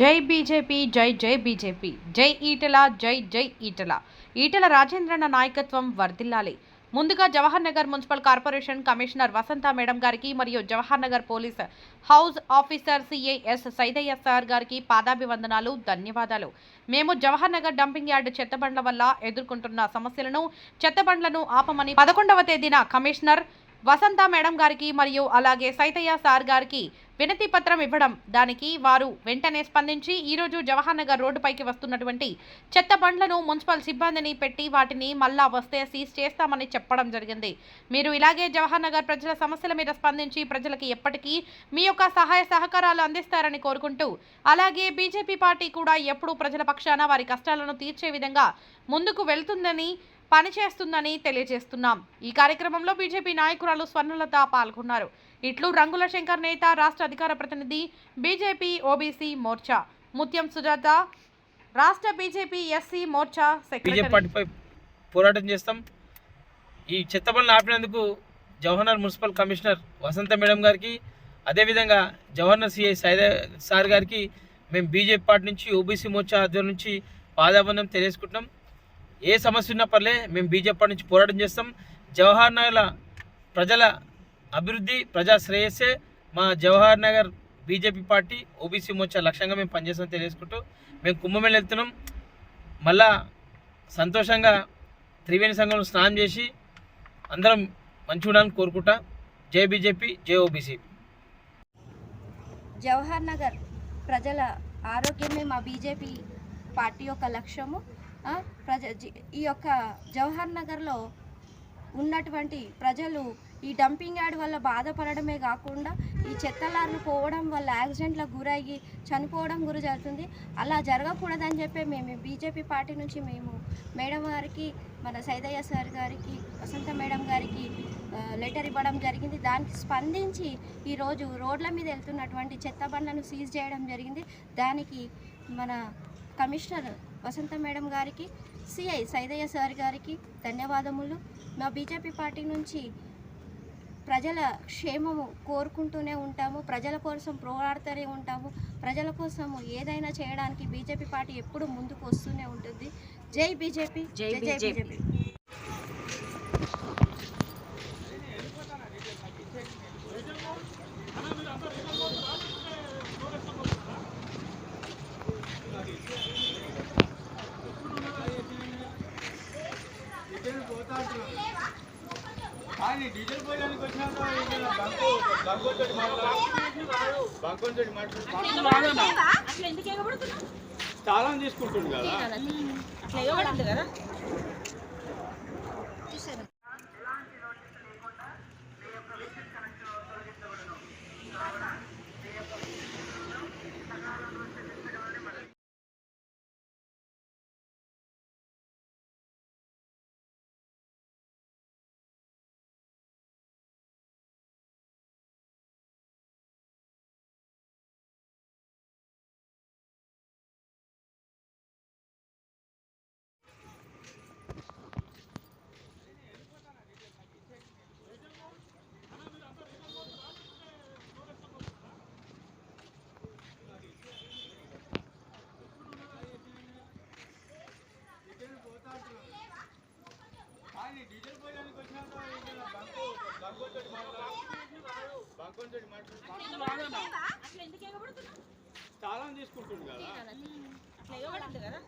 జై బీజేపీ జై జై బీజేపీ జై ఈటల జై జై ఈటల. ఈటల రాజేంద్రన నాయకత్వం వర్ధిల్లాలి. ముందుగా Jawahar Nagar municipal corporation commissioner Vasantha madam గారికి మరియు Jawahar Nagar police house officer CAS Saidaiah sir గారికి పాదాభివందనాలు ధన్యవాదాలు. మేము జవహర్ నగర్ డంపింగ్ యార్డ్ చెత్తబండ్ల వల్ల ఎదుర్కొంటున్న సమస్యలను చెత్తబండ్లను ఆపమని పదకొండవ తేదీన కమిషనర్ వసంత మేడం గారికి మరియు అలాగే సైతయ్య సార్ గారికి వినతి పత్రం ఇవ్వడం దానికి వారు వెంటనే స్పందించి ఈరోజు జవహర్ నగర్ రోడ్డుపైకి వస్తున్నటువంటి చెత్త బండ్లను మున్సిపల్ సిబ్బందిని పెట్టి వాటిని మళ్ళా వస్తే సీజ్ చేస్తామని చెప్పడం జరిగింది. మీరు ఇలాగే జవహర్ నగర్ ప్రజల సమస్యల మీద స్పందించి ప్రజలకి ఎప్పటికీ మీ యొక్క సహాయ సహకారాలు అందిస్తారని కోరుకుంటూ అలాగే బీజేపీ పార్టీ కూడా ఎప్పుడూ ప్రజల పక్షాన వారి కష్టాలను తీర్చే విధంగా ముందుకు వెళ్తుందని పనిచేస్తుందని తెలియజేస్తున్నాం. ఈ కార్యక్రమంలో బీజేపీ నాయకురాలు స్వర్ణలత పాల్గొన్నారు. ఇట్లు రంగుల శంకర్ నేత రాష్ట్ర అధికార ప్రతినిధి బీజేపీ ఓబీసీ మోర్చా. ముత్యం సుజాత రాష్ట్ర బీజేపీ ఎస్సీ మోర్చా సెక్రటరీ. పార్టీపై పోరాటం చేస్తాం. ఈ చెత్త పనులు ఆపినందుకు Jawaharnagar municipal commissioner Vasantha madam గారికి అదేవిధంగా జవహర్నర్ సిఐ సైద సార్ గారికి మేము బీజేపీ పార్టీ నుంచి ఓబీసీ మోర్చా ఆధ్వర్యం నుంచి పాదాబంధం తెలియజేసుకుంటున్నాం. ఏ సమస్య ఉన్నా పర్లే మేము బీజేపీ నుంచి పోరాటం చేస్తాం. జవహర్ నగర్ల ప్రజల అభివృద్ధి ప్రజా శ్రేయస్సే మా Jawahar Nagar BJP party OBC Morcha లక్ష్యంగా మేము పనిచేస్తామని తెలియజేసుకుంటూ మేము కుంభమేళ వెళ్తున్నాం. మళ్ళా సంతోషంగా త్రివేణి సంఘంలో స్నానం చేసి అందరం మంచి ఉండాలని కోరుకుంటా. జై బీజేపీ జై ఓబీసీ. జవహర్ నగర్ ప్రజల ఆరోగ్యమే మా బీజేపీ పార్టీ యొక్క లక్ష్యము. ప్రజ ఈ యొక్క జవహర్ నగర్లో ఉన్నటువంటి ప్రజలు ఈ డంపింగ్ యార్డ్ వల్ల బాధపడడమే కాకుండా ఈ చెత్తలార్లు పోవడం వల్ల యాక్సిడెంట్లకు గురయ్యి చనిపోవడం గురి జరుగుతుంది. అలా జరగకూడదని చెప్పి మేము బీజేపీ పార్టీ నుంచి మేము మేడం గారికి మన సైదయ్య సార్ గారికి వసంత మేడం గారికి లెటర్ ఇవ్వడం జరిగింది. దానికి స్పందించి ఈరోజు రోడ్ల మీద వెళ్తున్నటువంటి చెత్త బండ్లను సీజ్ చేయడం జరిగింది. దానికి మన కమిషనర్ వసంత మేడం గారికి సిఐ సైదయ్య సార్ గారికి ధన్యవాదములు. మా బీజేపీ పార్టీ నుంచి ప్రజల క్షేమము కోరుకుంటూనే ఉంటాము. ప్రజల కోసం పోరాడుతూనే ఉంటాము. ప్రజల కోసం ఏదైనా చేయడానికి బీజేపీ పార్టీ ఎప్పుడు ముందుకు వస్తూనే ఉంటుంది. జై బీజేపీ. జై బీజేపీ. డీజిల్ పోయడానికి వచ్చినాక మాట్లాడు. మాట్లాడు. తాళం తీసుకుంటుంది కదా? ఆయన తీసుకుంటుంది కదా. అట్లా ఇవ్వబడింది కదా?